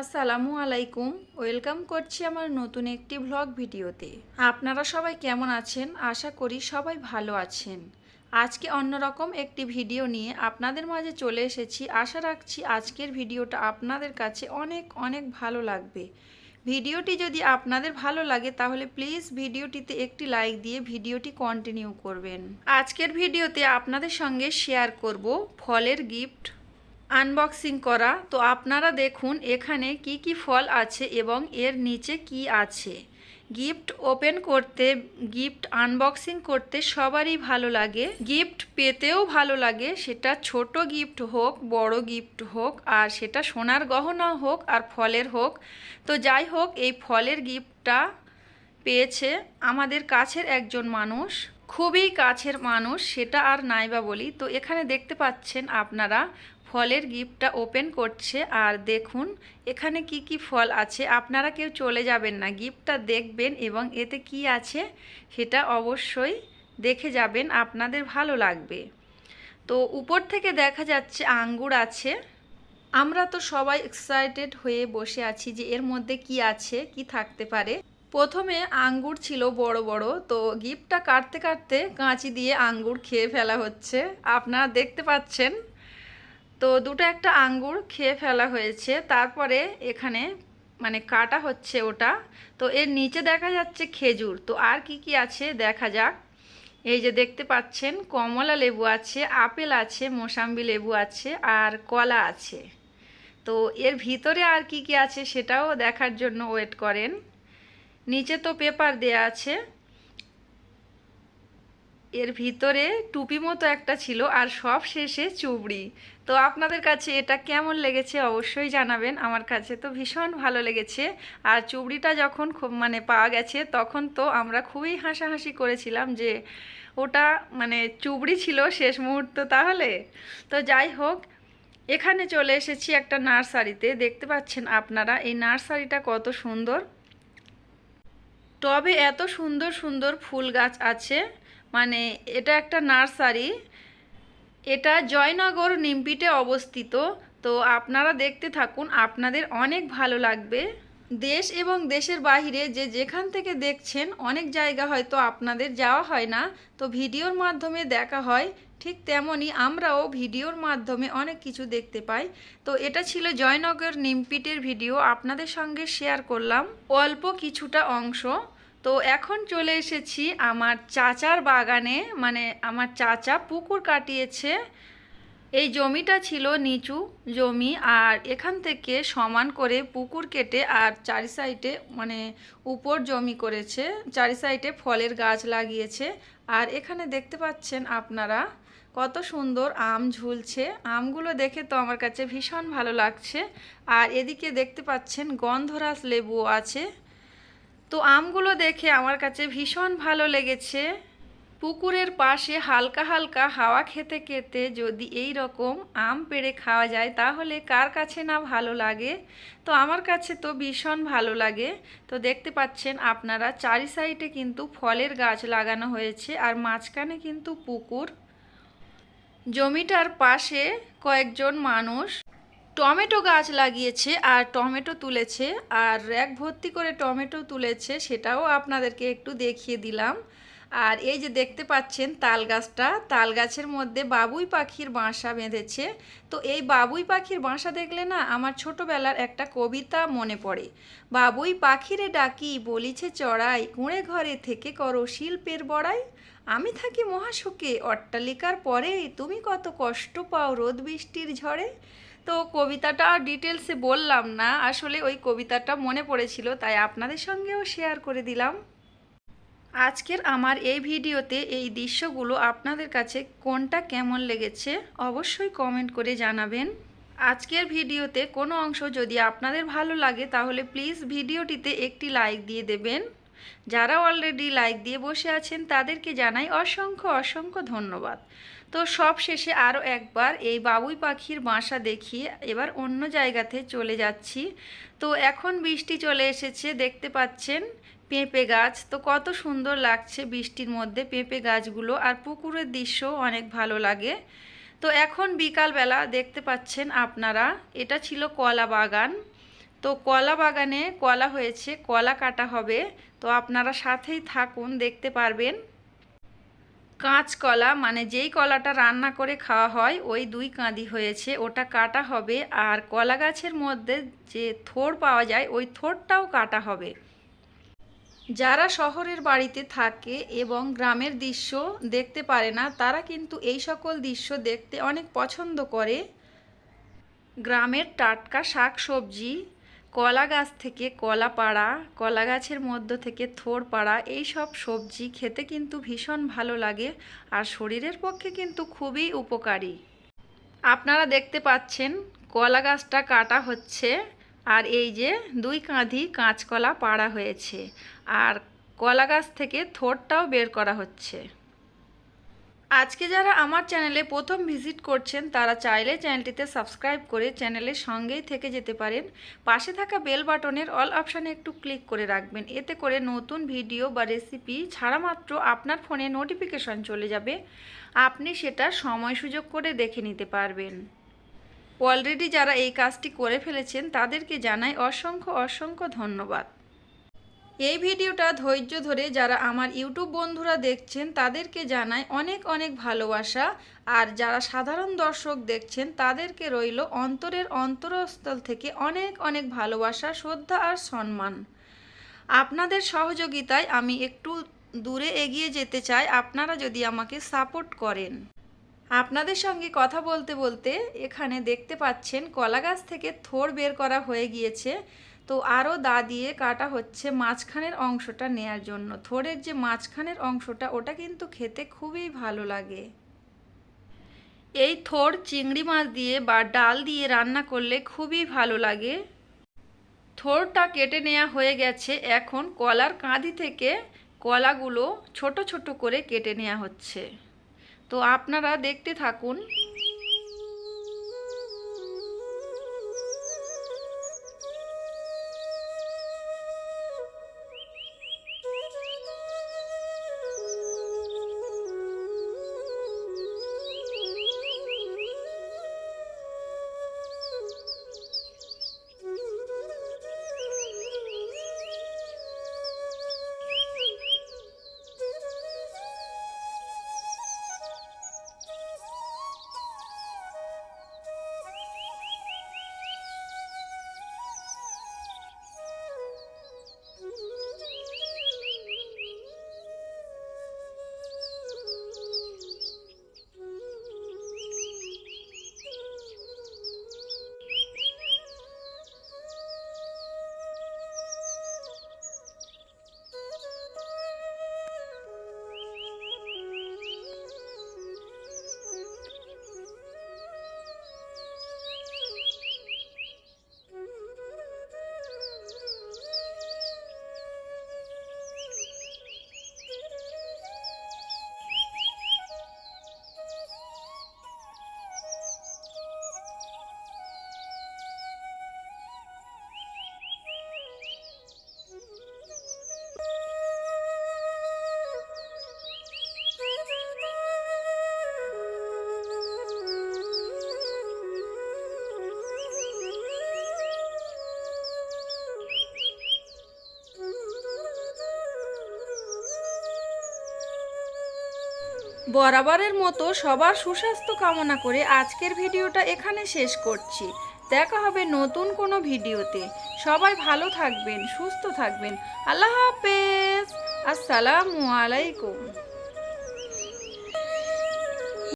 আসসালামু আলাইকুম। ওয়েলকাম করছি আমার নতুন একটি ভ্লগ ভিডিওতে। আপনারা সবাই কেমন আছেন? আশা করি সবাই ভালো আছেন। আজকে অন্যরকম একটি ভিডিও নিয়ে আপনাদের মাঝে চলে এসেছি। আশা রাখছি আজকের ভিডিওটা আপনাদের কাছে অনেক অনেক ভালো লাগবে। ভিডিওটি যদি আপনাদের ভালো লাগে, তাহলে প্লিজ ভিডিওটিতে একটি লাইক দিয়ে ভিডিওটি কন্টিনিউ করবেন। আজকের ভিডিওতে আপনাদের সঙ্গে শেয়ার করব ফলের গিফট আনবক্সিং করা। তো আপনারা দেখুন এখানে কি কি ফল আছে এবং এর নিচে কি আছে। গিফট ওপেন করতে, গিফট আনবক্সিং করতে সবারই ভালো লাগে। গিফট পেতেও ভালো লাগে। সেটা ছোট গিফট হোক, বড় গিফট হোক, আর সেটা সোনার গহনা হোক আর ফলের হোক। তো যাই হোক, এই ফলের গিফটটা পেয়েছে আমাদের কাছের একজন মানুষ। খুবই কাছের মানুষ, সেটা আর নাইবা বলি। তো এখানে দেখতে পাচ্ছেন আপনারা ফলের গিফটটা ওপেন করছে আর দেখুন, এখানে কি কি ফল আছে? আপনারা কেউ চলে যাবেন না, গিফটটা দেখবেন এবং এতে কি আছে সেটা অবশ্যই দেখে যাবেন, আপনাদের ভালো লাগবে। তো উপর থেকে দেখা যাচ্ছে আঙ্গুর আছে। আমরা তো সবাই এক্সাইটেড হয়ে বসে আছি যে এর মধ্যে কি আছে, কি থাকতে পারে। প্রথমে আঙ্গুর ছিল বড় বড়, তো গিফটটা কাটতে কাটতে কাঁচি দিয়ে আঙ্গুর খেয়ে ফেলা হচ্ছে। আপনারা দেখতে পাচ্ছেন তো দুটো একটা আঙ্গুর খেয়ে ফেলা হয়েছে। তারপরে এখানে মানে কাটা হচ্ছে ওটা। তো এর নিচে দেখা যাচ্ছে খেজুর। তো আর কি কি আছে দেখা যাক। এই যে দেখতে পাচ্ছেন, কমলা লেবু আছে, আপেল আছে, মোসাম্বি লেবু আছে, আর কলা আছে। তো এর ভিতরে আর কি কি আছে সেটাও দেখার জন্য ওয়েট করেন। নিচে তো পেপার দেয়া আছে। এর ভিতরে টুপি মতো একটা ছিল, আর সব শেষে চুবড়ি। তো আপনাদের কাছে এটা কেমন লেগেছে অবশ্যই জানাবেন। আমার কাছে তো ভীষণ ভালো লেগেছে। আর চুবড়িটা যখন খুব মানে পাওয়া গেছে, তখন তো আমরা খুবই হাসাহাসি করেছিলাম যে ওটা মানে চুবড়ি ছিল শেষ মুহূর্ত তাহলে। তো যাই হোক, এখানে চলে এসেছি একটা নার্সারিতে। দেখতে পাচ্ছেন আপনারা এই নার্সারিটা কত সুন্দর। টবে এত সুন্দর সুন্দর ফুল গাছ আছে। মানে এটা একটা নার্সারি। এটা জয়নগর নিমপিটে অবস্থিত। তো আপনারা দেখতে থাকুন, আপনাদের অনেক ভালো লাগবে। দেশ এবং দেশের বাইরে যে যেখান থেকে দেখছেন, অনেক জায়গা হয়তো আপনাদের যাওয়া হয় না। তো ভিডিওর মাধ্যমে দেখা হয়, ঠিক তেমনই আমরাও ভিডিওর মাধ্যমে অনেক কিছু দেখতে পাই। তো এটা ছিল জয়নগর নিমপিটের ভিডিও, আপনাদের সঙ্গে শেয়ার করলাম। অল্প কিছুটা অংশ। তো এখন চলে এসেছি আমার চাচার বাগানে। মানে আমার চাচা পুকুর কাটিয়েছে। এই জমিটা ছিল নিচু জমি আর এখান থেকে সমান করে পুকুর কেটে আর চারি সাইডে মানে উপর জমি করেছে। চারি সাইডে ফলের গাছ লাগিয়েছে। আর এখানে দেখতে পাচ্ছেন আপনারা কত সুন্দর আম ঝুলছে। আমগুলো দেখে তো আমার কাছে ভীষণ ভালো লাগছে। আর এদিকে দেখতে পাচ্ছেন গন্ধরাজ লেবু আছে। তো আমগুলো দেখে আমার কাছে ভীষণ ভালো লেগেছে। পুকুরের পাশে হালকা হালকা হাওয়া খেতে খেতে যদি এই রকম আম পেড়ে খাওয়া যায়, তাহলে কার কাছে না ভালো লাগে? তো আমার কাছে তো ভীষণ ভালো লাগে। তো দেখতে পাচ্ছেন আপনারা, চারি সাইডে কিন্তু ফলের গাছ লাগানো হয়েছে আর মাঝখানে কিন্তু পুকুর। জমিটার পাশে কয়েকজন মানুষ টমেটো গাছ লাগিয়েছে আর টমেটো তুলেছে, আর র্যাক ভর্তি করে টমেটো তুলেছে সেটাও আপনাদেরকে একটু দেখিয়ে দিলাম। আর এই যে দেখতে পাচ্ছেন তাল গাছটা, তাল গাছের মধ্যে বাবুই পাখির বাসা বেঁধেছে। তো এই বাবুই পাখির বাসা দেখলে না আমার ছোটবেলার একটা কবিতা মনে পড়ে। বাবুই পাখিরে ডাকি, বলিছে চড়াই, কুঁড়ে ঘরে থেকে করো শিল্পের বড়াই। আমি থাকি মহাসুখে, অট্টালিকার পরে, তুমি কত কষ্ট পাও রোদ বৃষ্টির ঝড়ে। তো কবিতাটা ডিটেলসে বললাম না। আসলে ওই কবিতাটা মনে পড়েছিল, তাই আপনাদের সঙ্গেও শেয়ার করে দিলাম। আজকের আমার এই ভিডিওতে এই দৃশ্যগুলো আপনাদের কাছে কোনটা কেমন লেগেছে অবশ্যই কমেন্ট করে জানাবেন। আজকের ভিডিওতে কোনো অংশ যদি আপনাদের ভালো লাগে, তাহলে প্লিজ ভিডিওটিতে একটি লাইক দিয়ে দেবেন। যারা অলরেডি লাইক দিয়ে বসে আছেন, তাদেরকে জানাই অসংখ্য অসংখ্য ধন্যবাদ। তো সব শেষে আরও একবার এই বাবুই পাখির বাসা দেখিয়ে এবার অন্য জায়গাতে চলে যাচ্ছি। তো এখন বৃষ্টি চলে এসেছে, দেখতে পাচ্ছেন পেঁপে গাছ। তো কত সুন্দর লাগছে বৃষ্টির মধ্যে পেঁপে গাছগুলো, আর পুকুরের দৃশ্য অনেক ভালো লাগে। তো এখন বিকালবেলা দেখতে পাচ্ছেন আপনারা, এটা ছিল কলা বাগান। তো কলা বাগানে কলা হয়েছে, কলা কাটা হবে। তো আপনারা সাথেই থাকুন, দেখতে পারবেন। কাঁচকলা মানে যেই কলাটা রান্না করে খাওয়া হয়, ওই দুই কাঁদি হয়েছে। ওটা কাটা হবে আর কলা গাছের মধ্যে যে থোড় পাওয়া যায়, ওই থোড়টাও কাটা হবে। যারা শহরের বাড়িতে থাকে এবং গ্রামের দৃশ্য দেখতে পারে না, তারা কিন্তু এই সকল দৃশ্য দেখতে অনেক পছন্দ করে। গ্রামের টাটকা শাক সবজি কলা গাছ থেকে কলা পাড়া, কলা গাছের মধ্য থেকে থোর পাড়া, এই সব সবজি খেতে কিন্তু ভীষণ ভালো লাগে আর শরীরের পক্ষে কিন্তু খুবই উপকারী। আপনারা দেখতে পাচ্ছেন কলা গাছটা কাটা হচ্ছে আর এই যে দুই কাঁধি কাঁচকলা পাড়া হয়েছে আর কলা গাছ থেকে থোরটাও বের করা হচ্ছে। আজকে যারা আমার চ্যানেলে প্রথম ভিজিট করছেন, তারা চাইলে চ্যানেলটিতে সাবস্ক্রাইব করে চ্যানেলের সঙ্গেই থেকে যেতে পারেন। পাশে থাকা বেল বাটনের অল অপশানে একটু ক্লিক করে রাখবেন। এতে করে নতুন ভিডিও বা রেসিপি ছাড়া মাত্র আপনার ফোনে নোটিফিকেশন চলে যাবে। আপনি সেটা সময় সুযোগ করে দেখে নিতে পারবেন। অলরেডি যারা এই কাজটি করে ফেলেছেন, তাদেরকে জানাই অসংখ্য অসংখ্য ধন্যবাদ। এই ভিডিওটা ধৈর্য ধরে যারা আমার ইউটিউব বন্ধুরা দেখছেন, তাদেরকে জানাই অনেক অনেক ভালোবাসা। আর যারা সাধারণ দর্শক দেখছেন, তাদেরকে রইল অন্তরের অন্তরস্থল থেকে অনেক অনেক ভালোবাসা, শ্রদ্ধা আর সম্মান। আপনাদের সহযোগিতায় আমি একটু দূরে এগিয়ে যেতে চাই। আপনারা যদি আমাকে সাপোর্ট করেন। আপনাদের সঙ্গে কথা বলতে বলতে এখানে দেখতে পাচ্ছেন কলা গাছ থেকে থোড় বের করা হয়ে গিয়েছে। তো আরও দা দিয়ে কাটা হচ্ছে মাঝখানের অংশটা নেয়ার জন্য। থোড়ের যে মাঝখানের অংশটা, ওটা কিন্তু খেতে খুবই ভালো লাগে। এই থোড় চিংড়ি মাছ দিয়ে বা ডাল দিয়ে রান্না করলে খুবই ভালো লাগে। থোড়টা কেটে নেওয়া হয়ে গেছে, এখন কলার কাঁদি থেকে কলাগুলো ছোট ছোট করে কেটে নেওয়া হচ্ছে। তো আপনারা দেখতে থাকুন। বরাবরের মতো সবার সুস্বাস্থ্য কামনা করে আজকের ভিডিওটা এখানে শেষ করছি। দেখা হবে নতুন কোনো ভিডিওতে। সবাই ভালো থাকবেন, সুস্থ থাকবেন। আল্লাহ হাফেজ। আসসালামু আলাইকুম।